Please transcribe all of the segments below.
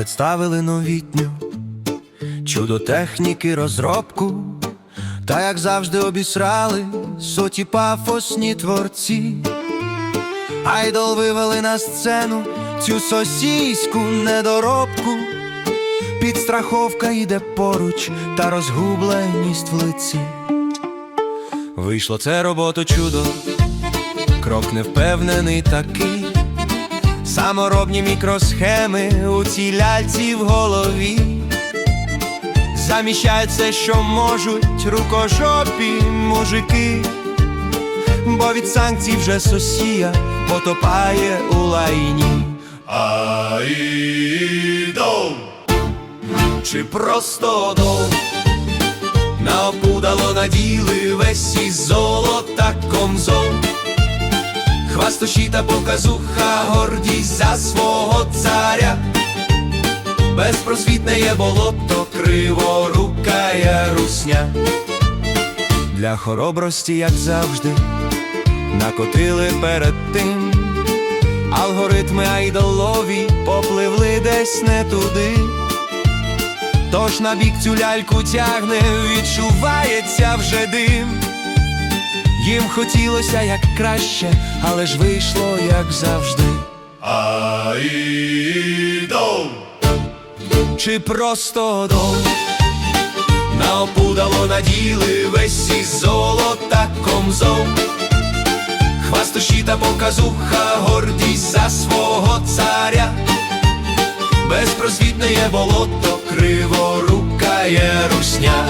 представили новітню чудо техніки розробку, та як завжди обісрали соті пафосні творці. Айдол вивели на сцену цю сосійську недоробку. Підстраховка йде поруч та розгубленість в лиці. Вийшло це роботу чудо, крок невпевнений такий. Саморобні мікросхеми у цій ляльці в голові. Заміщають все, що можуть рукожопі мужики, бо від санкцій вже сосія потопає у лайні. Айдол чи просто дол на опудало наділи весь із золота комзол. Хвастощі та показуха, гордість за свого царя. Безпросвітне є болото, криворука є русня. Для хоробрості, як завжди, накотили перед тим. Алгоритми айдолові попливли десь не туди. Тож на бік цю ляльку тягне, відчувається вже дим. Їм хотілося як краще, але ж вийшло як завжди. Айдол чи просто дол на опудало наділи весь із золота комзол. Хвастощі та показуха, гордість за свого царя. Безпросвітне є болото, криворука є русня.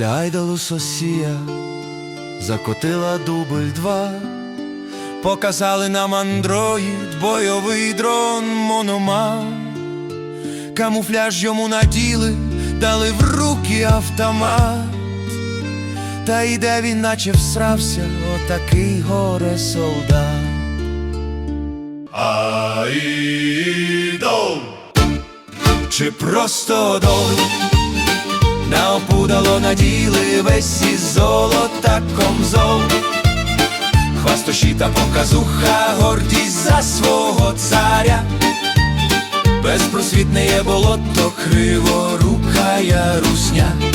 Після айдолу Сосія закотила дубль два, показали нам андроїд, бойовий дрон Монома, камуфляж йому наділи, дали в руки автомат, та йде він, наче всрався, отакий горе солдат. Айдол! Чи просто дол на опудало наділи весь із золота комзол. Хвастощі та показуха, гордість за свого царя. Безпросвітне є болото, криворука я русня.